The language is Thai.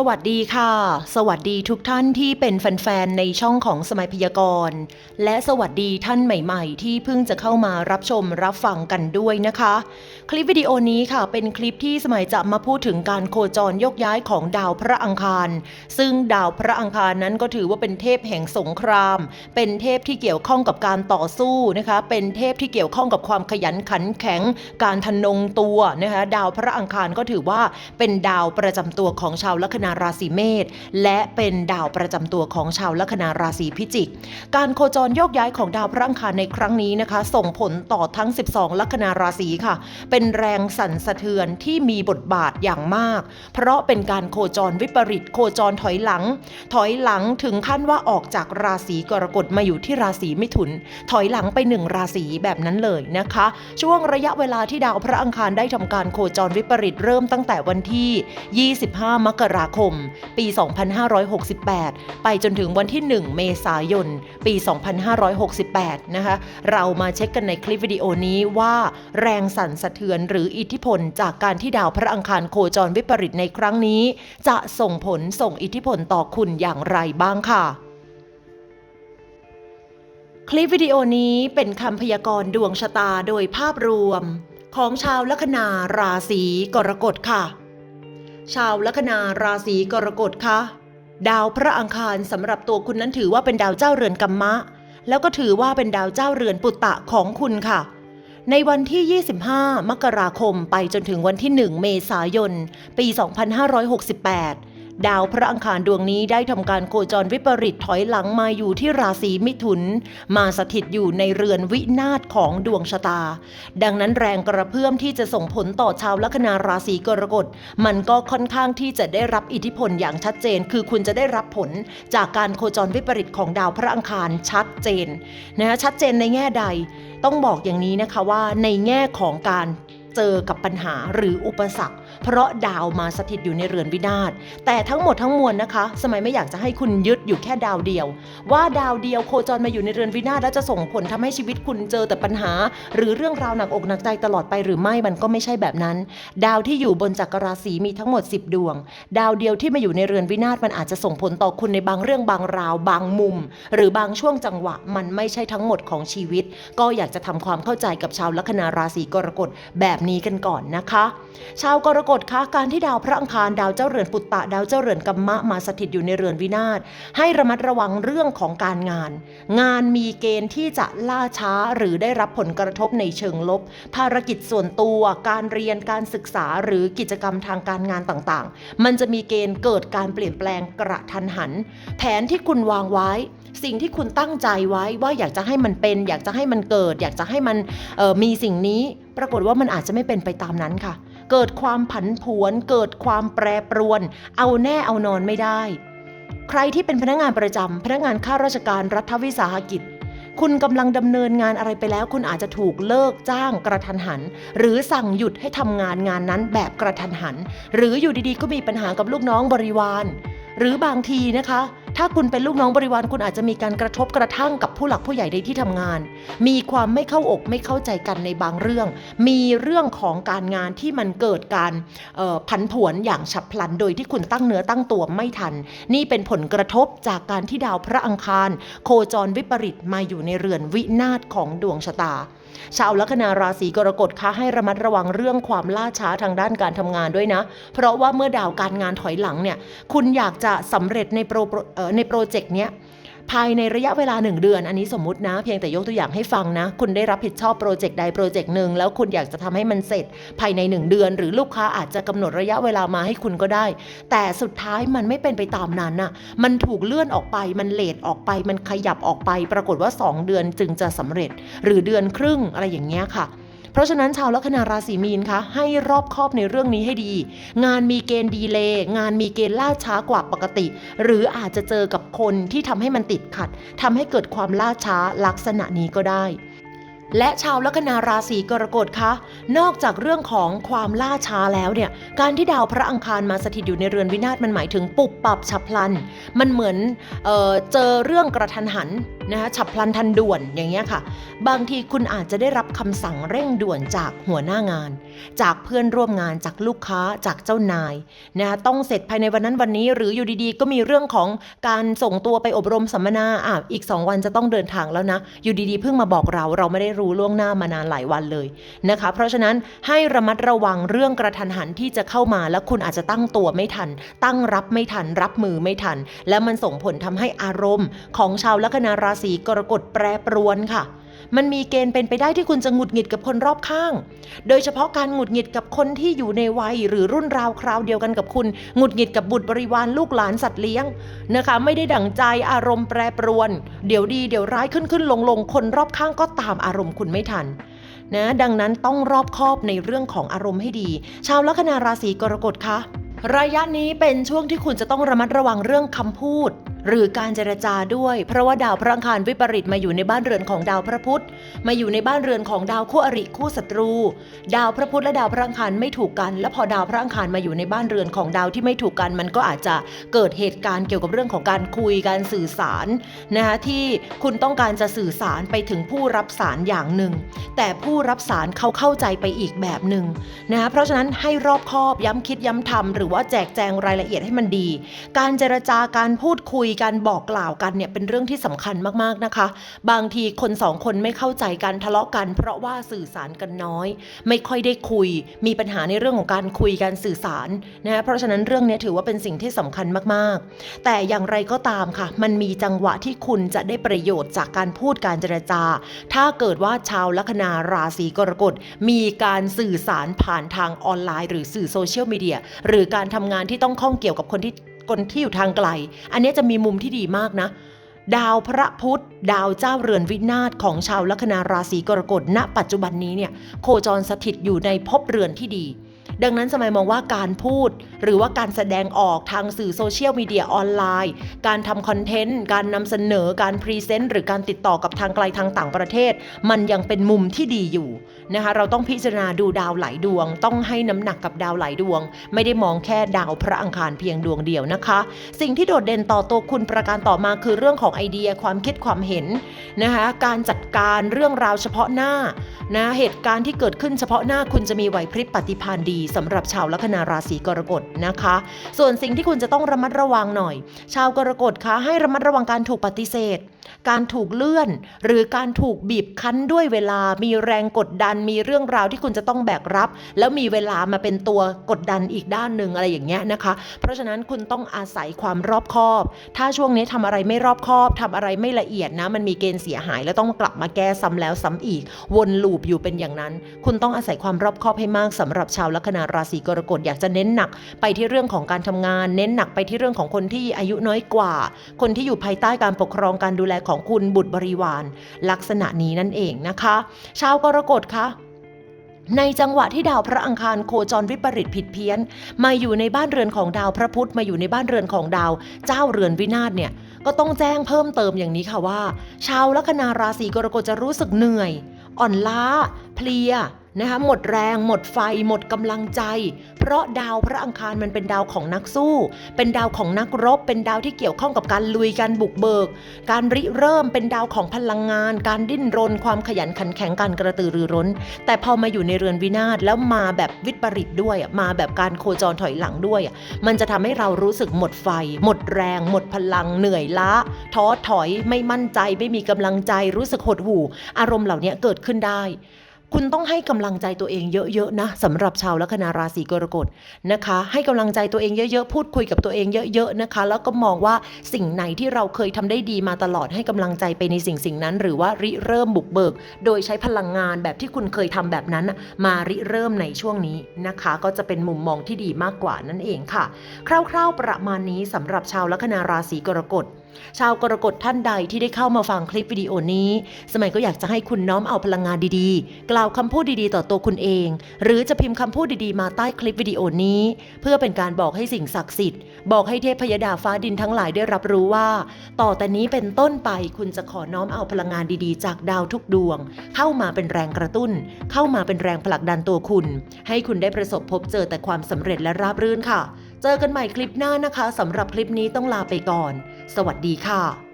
สวัสดีค่ะ สวัสดีทุกท่านที่เป็นแฟนๆในช่องของสมัยพยากรณ์และสวัสดีท่านใหม่ๆ ที่เพิ่งจะเข้ามารับชมรับฟังกันด้วยนะคะ คลิปวิดีโอนี้ค่ะ เป็นคลิปที่สมัยจะมาพูดถึงการโคจรยกย้ายของดาวพระอังคาร ซึ่งดาวพระอังคารนั้นก็ถือว่าเป็นเทพแห่งสงคราม เป็นเทพที่เกี่ยวข้องกับการต่อสู้นะคะ เป็นเทพที่เกี่ยวข้องกับความขยันขันแข็ง การทะนงตัวนะคะ ดาวพระอังคารก็ถือว่าเป็นดาวประจำตัวของชาวลัคนาราศีเมษและเป็นดาวประจำตัวของชาวลัคนาราศีพิจิก การโคจรโยกย้ายของดาวพระอังคารในครั้งนี้นะคะ ส่งผลต่อทั้ง 12 ลัคนาราศีค่ะ เป็นแรงสั่นสะเทือนที่มีบทบาทอย่างมาก เพราะเป็นการโคจรวิปริตโคจรถอยหลัง ถอยหลังถึงขั้นว่าออกจากราศีกรกฎมาอยู่ที่ราศีมิถุน ถอยหลังไปหนึ่งราศีแบบนั้นเลยนะคะ ช่วงระยะเวลาที่ดาวพระอังคารได้ทำการโคจรวิปริตเริ่มตั้งแต่วันที่ 25 มกราคม ปี 2568 ไปจนถึงวันที่ 1 เมษายน ปี 2568 นะคะ เรามาเช็คกันในคลิปวิดีโอนี้ว่าแรงสั่นสะเทือนหรืออิทธิพลจากการที่ดาวพระอังคารโคจรวิปริตในครั้งนี้ จะส่งผลส่งอิทธิพลต่อคุณอย่างไรบ้างค่ะคลิปวิดีโอนี้เป็นคำพยากรณ์ดวงชะตาโดยภาพรวม ของชาวลัคนาราศีกรกฎค่ะ ชาวลัคนาราศีกรกฎคะดาวพระอังคารสำหรับตัวคุณนั้นถือว่าเป็นดาวเจ้าเรือนกัมมะ แล้วก็ถือว่าเป็นดาวเจ้าเรือนปุตตะของคุณค่ะ ในวันที่ 25 มกราคมไปจนถึงวันที่ 1 เมษายน ปี 2568 ดาวพระอังคารดวงนี้ได้ทำการโคจรวิปริตถอยหลังมาอยู่ที่ราศีมิถุน มาสถิตอยู่ในเรือนวินาศของดวงชะตา ดังนั้นแรงกระเพื่อมที่จะส่งผลต่อชาวลัคนาราศีกรกฎมันก็ค่อนข้างที่จะได้รับอิทธิพลอย่างชัดเจน คือคุณจะได้รับผลจากการโคจรวิปริตของดาวพระอังคารชัดเจนนะชัดเจนในแง่ใด ต้องบอกอย่างนี้นะคะว่าในแง่ของการ เจอกับปัญหาหรืออุปสรรค เพราะดาวมาสถิตอยู่ในเรือนวินาศแต่ทั้งหมดทั้งมวลนะคะ สมัยไม่อยากจะให้คุณยึดอยู่แค่ดาวเดียว ว่าดาวเดียวโคจรมาอยู่ในเรือนวินาศแล้วจะส่งผลทำให้ชีวิตคุณเจอแต่ปัญหา หรือเรื่องราวหนักอกหนักใจตลอดไปหรือไม่มันก็ไม่ใช่แบบนั้น ดาวที่อยู่บนจักรราศีมีทั้งหมด 10 ดวง ดาวเดียวที่มาอยู่ในเรือนวินาศมันอาจจะส่งผลต่อคุณในบางเรื่องบางราว บางมุม หรือบางช่วงจังหวะมันไม่ใช่ทั้งหมดของชีวิต ก็อยากจะทำความเข้าใจกับชาวลัคนาราศีกรกฎแบบนี้กันก่อนนะคะชาวกรกฎคะการที่ดาวพระอังคารดาวเจ้าเรือนปุตตะดาวเจ้าเรือนกัมมะมาสถิตอยู่ในเรือนวินาศให้ระมัดระวังเรื่องของการงาน งานมีเกณฑ์ที่จะล่าช้าหรือได้รับผลกระทบในเชิงลบ ภารกิจส่วนตัว การเรียนการศึกษาหรือกิจกรรมทางการงานต่างๆ มันจะมีเกณฑ์เกิดการเปลี่ยนแปลงกระทันหัน แผนที่คุณวางไว้ สิ่งที่คุณตั้งใจไว้ว่าอยากจะให้มันเป็น อยากจะให้มันเกิด อยากจะให้มันออมีสิ่งนี้ ปรากฏว่ามันอาจจะไม่เป็นไปตามนั้นค่ะ เกิดความผันผวน เกิดความแปรปรวน เอาแน่เอานอนไม่ได้ ใครที่เป็นพนักงานประจำพนักงานข้าราชการรัฐวิสาหกิจคุณกำลังดำเนินงานอะไรไปแล้ว คุณอาจจะถูกเลิกจ้างกระทันหัน หรือสั่งหยุดให้ทำงานงานนั้นแบบกระทันหัน หรืออยู่ดีๆ ก็มีปัญหากับลูกน้องบริวาร หรือบางทีนะคะ ถ้าคุณเป็นลูกน้องบริวารคุณอาจจะมีการกระทบกระทั่งกับผู้หลักผู้ใหญ่ในที่ทำงาน มีความไม่เข้าอกไม่เข้าใจกันในบางเรื่อง มีเรื่องของการงานที่มันเกิดการผันผวนอย่างฉับพลันโดยที่คุณตั้งเนื้อตั้งตัวไม่ทัน นี่เป็นผลกระทบจากการที่ดาวพระอังคาร โคจรวิปริตมาอยู่ในเรือนวินาศของดวงชะตา ชาวลัคนาราศีกรกฎคะให้ระมัดระวังเรื่องความล่าช้าทางด้านการทำงานด้วยนะ เพราะว่าเมื่อดาวการงานถอยหลังเนี่ยคุณอยากจะสำเร็จในโปรในโปรเจกต์เนี้ย ภายในระยะเวลาหนึ่งเดือน อันนี้สมมตินะ เพียงแต่ยกตัวอย่างให้ฟังนะ คุณได้รับผิดชอบโปรเจกต์ใดโปรเจกต์หนึ่งแล้วคุณอยากจะทำให้มันเสร็จ ภายในหนึ่งเดือน หรือลูกค้าอาจจะกำหนดระยะเวลามาให้คุณก็ได้ แต่สุดท้ายมันไม่เป็นไปตามนั้นน่ะมันถูกเลื่อนออกไปมันเลทออกไป มันขยับออกไป ปรากฏว่า 2 เดือนจึงจะสำเร็จ หรือเดือนครึ่งอะไรอย่างเงี้ยค่ะ เพราะฉะนั้นชาวลัคนาราศีมีนคะให้รอบคอบในเรื่องนี้ให้ดี งานมีเกณฑ์ดีเลย์งานมีเกณฑ์ล่าช้ากว่าปกติ หรืออาจจะเจอกับคนที่ทำให้มันติดขัดทำให้เกิดความล่าช้าลักษณะนี้ก็ได้และชาวลัคนาราศีกรกฎคะนอกจากเรื่องของความล่าช้าแล้วเนี่ย การที่ดาวพระอังคารมาสถิตอยู่ในเรือนวินาศมันหมายถึงปุบปับฉับพลัน มันเหมือนเออเจอเรื่องกระทันหัน นะคะฉับพลันทันด่วนอย่างเงี้ยค่ะ บางทีคุณอาจจะได้รับคำสั่งเร่งด่วนจากหัวหน้างาน จากเพื่อนร่วมงานจากลูกค้าจากเจ้านายนะคะต้องเสร็จภายในวันนั้นวันนี้หรืออยู่ดีๆ ก็มีเรื่องของการส่งตัวไปอบรมสัมมนาอะอีก 2 วันจะต้องเดินทางแล้วนะ อยู่ดีๆเพิ่งมาบอกเราเราไม่ได้รู้ล่วงหน้ามานานหลายวันเลยนะคะ เพราะฉะนั้นให้ระมัดระวังเรื่องกระทันหันที่จะเข้ามาแล้วคุณอาจจะตั้งตัวไม่ทัน ตั้งรับไม่ทัน รับมือไม่ทัน และมันส่งผลทำให้อารมณ์ของชาวลัคนาราศีกรกฎแปรปรวนค่ะ มันมีเกณฑ์เป็นไปได้ที่คุณจะหงุดหงิดกับคนรอบข้าง โดยเฉพาะการหงุดหงิดกับคนที่อยู่ในวัยหรือรุ่นราวคราวเดียวกันกับคุณ หงุดหงิดกับบุตรบริวารลูกหลานสัตว์เลี้ยงนะคะ ไม่ได้ดั่งใจอารมณ์แปรปรวน เดี๋ยวดีเดี๋ยวร้ายขึ้นขึ้นลงลงคนรอบข้างก็ตามอารมณ์คุณไม่ทันนะดังนั้นต้องรอบคอบในเรื่องของอารมณ์ให้ดี ชาวลัคนาราศีกรกฎคะระยะนี้เป็นช่วงที่คุณจะต้องระมัดระวังเรื่องคำพูด หรือการเจรจาด้วย เพราะว่าดาวพระอังคารวิปริตมาอยู่ในบ้านเรือนของดาวพระพุธ มาอยู่ในบ้านเรือนของดาวคู่อริคู่ศัตรู ดาวพระพุธและดาวพระอังคารไม่ถูกกัน และพอดาวพระอังคารมาอยู่ในบ้านเรือนของดาวที่ไม่ถูกกัน มันก็อาจจะเกิดเหตุการณ์เกี่ยวกับเรื่องของการคุยการสื่อสารนะคะที่คุณต้องการจะสื่อสารไปถึงผู้รับสารอย่างหนึ่ง แต่ผู้รับสารเขาเข้าใจไปอีกแบบหนึ่งนะคะเพราะฉะนั้นให้รอบคอบย้ำคิดย้ำทำหรือว่าแจกแจงรายละเอียดให้มันดี การเจรจาการพูดคุยการบอกกล่าวกันเนี่ยเป็นเรื่องที่สำคัญมากๆนะคะ บางทีคนสองคนไม่เข้าใจกันทะเลาะกัน เพราะว่าสื่อสารกันน้อย ไม่ค่อยได้คุย มีปัญหาในเรื่องของการคุยการสื่อสารนะเพราะฉะนั้นเรื่องนี้ถือว่าเป็นสิ่งที่สำคัญมากๆ แต่อย่างไรก็ตามค่ะ มันมีจังหวะที่คุณจะได้ประโยชน์จากการพูดการเจรจา ถ้าเกิดว่าชาวลัคนาราศีกรกฎมีการสื่อสารผ่านทางออนไลน์ หรือสื่อโซเชียลมีเดียหรือการทำงานที่ต้องข้องเกี่ยวกับคนที่ คนที่อยู่ทางไกล อันนี้จะมีมุมที่ดีมากนะ ดาวพระพุธ ดาวเจ้าเรือนวินาศของชาวลัคนาราศีกรกฎณ ปัจจุบันนี้เนี่ยโคจรสถิตอยู่ในภพเรือนที่ดี ดังนั้นสมัยมองว่าการพูด หรือว่าการแสดงออกทางสื่อโซเชียลมีเดียออนไลน์ การทำคอนเทนต์ การนำเสนอการพรีเซนต์หรือการติดต่อกับทางไกลทางต่างประเทศ มันยังเป็นมุมที่ดีอยู่ นะคะเราต้องพิจารณาดูดาวหลายดวง ต้องให้น้ำหนักกับดาวหลายดวง ไม่ได้มองแค่ดาวพระอังคารเพียงดวงเดียวนะคะ สิ่งที่โดดเด่นต่อตัวคุณประการต่อมาคือเรื่องของไอเดียความคิดความเห็นนะคะการจัดการเรื่องราวเฉพาะหน้านะเหตุการณ์ที่เกิดขึ้นเฉพาะหน้าคุณจะมีไหวพริบปฏิภาณดีสำหรับชาวลัคนาราศีกรกฎนะคะ ส่วนสิ่งที่คุณจะต้องระมัดระวังหน่อย ชาวกรกฎคะให้ระมัดระวังการถูกปฏิเสธ การถูกเลื่อน หรือการถูกบีบคั้นด้วยเวลา มีแรงกดดัน มีเรื่องราวที่คุณจะต้องแบกรับ แล้วมีเวลามาเป็นตัวกดดันอีกด้านหนึ่งอะไรอย่างเงี้ยนะคะ เพราะฉะนั้นคุณต้องอาศัยความรอบคอบ ถ้าช่วงนี้ทำอะไรไม่รอบคอบทำอะไรไม่ละเอียดนะ มันมีเกณฑ์เสียหาย แล้วต้องกลับมาแก้ซ้ำแล้วซ้ำอีก วนลูปอยู่เป็นอย่างนั้น คุณต้องอาศัยความรอบคอบให้มากสำหรับชาวลัคนาราศีกรกฎอยากจะเน้นหนัก ไปที่เรื่องของการทำงาน เน้นหนักไปที่เรื่องของคนที่อายุน้อยกว่า คนที่อยู่ภายใต้การปกครองการดูแลของคุณบุตรบริวาร ลักษณะนี้นั่นเองนะคะ ชาวกรกฎคะในจังหวะที่ดาวพระอังคารโคจรวิปริตผิดเพี้ยน มาอยู่ในบ้านเรือนของดาวพระพุธมาอยู่ในบ้านเรือนของดาว เจ้าเรือนวินาศเนี่ยก็ต้องแจ้งเพิ่มเติมอย่างนี้ค่ะว่า ชาวลัคนาราศีกรกฎจะรู้สึกเหนื่อย อ่อนล้า เพลีย นะคะหมดแรงหมดไฟหมดกำลังใจ เพราะดาวพระอังคารมันเป็นดาวของนักสู้ เป็นดาวของนักรบ เป็นดาวที่เกี่ยวข้องกับการลุยการบุกเบิก การริเริ่มเป็นดาวของพลังงาน การดิ้นรน ความขยันขันแข็งการกระตือรือร้น แต่พอมาอยู่ในเรือนวินาศแล้วมาแบบวิปริตด้วยมาแบบการโคจรถอยหลังด้วย มันจะทำให้เรารู้สึกหมดไฟ หมดแรง หมดพลังเหนื่อยล้า ท้อถอยไม่มั่นใจไม่มีกำลังใจรู้สึกหดหู่ อารมณ์เหล่านี้เกิดขึ้นได้ คุณต้องให้กำลังใจตัวเองเยอะๆนะสำหรับชาวลัคนาราศีกรกฎนะคะ ให้กำลังใจตัวเองเยอะๆพูดคุยกับตัวเองเยอะๆนะคะ แล้วก็มองว่าสิ่งไหนที่เราเคยทำได้ดีมาตลอดให้กำลังใจไปในสิ่งสิ่งนั้น หรือว่าริเริ่มบุกเบิก โดยใช้พลังงานแบบที่คุณเคยทำแบบนั้น มาริเริ่มในช่วงนี้นะคะ ก็จะเป็นมุมมองที่ดีมากกว่านั่นเองค่ะ คร่าวๆประมาณนี้สำหรับชาวลัคนาราศีกรกฎชาวกรกฎท่านใดที่ได้เข้ามาฟังคลิปวิดีโอนี้ สมัยก็อยากจะให้คุณน้อมเอาพลังงานดีๆ กล่าวคำพูดดีๆ ต่อตัวคุณเอง หรือจะพิมพ์คำพูดดีๆ มาใต้คลิปวิดีโอนี้ เพื่อเป็นการบอกให้สิ่งศักดิ์สิทธิ์ บอกให้เทพยดาฟ้าดินทั้งหลายได้รับรู้ว่า ต่อแต่นี้เป็นต้นไปคุณจะขอน้อมเอาพลังงานดีๆ จากดาวทุกดวง เข้ามาเป็นแรงกระตุ้น เข้ามาเป็นแรงผลักดันตัวคุณ ให้คุณได้ประสบพบเจอแต่ความสำเร็จและราบรื่นค่ะ เจอกันใหม่คลิปหน้านะคะสำหรับคลิปนี้ต้องลาไปก่อน สวัสดีค่ะ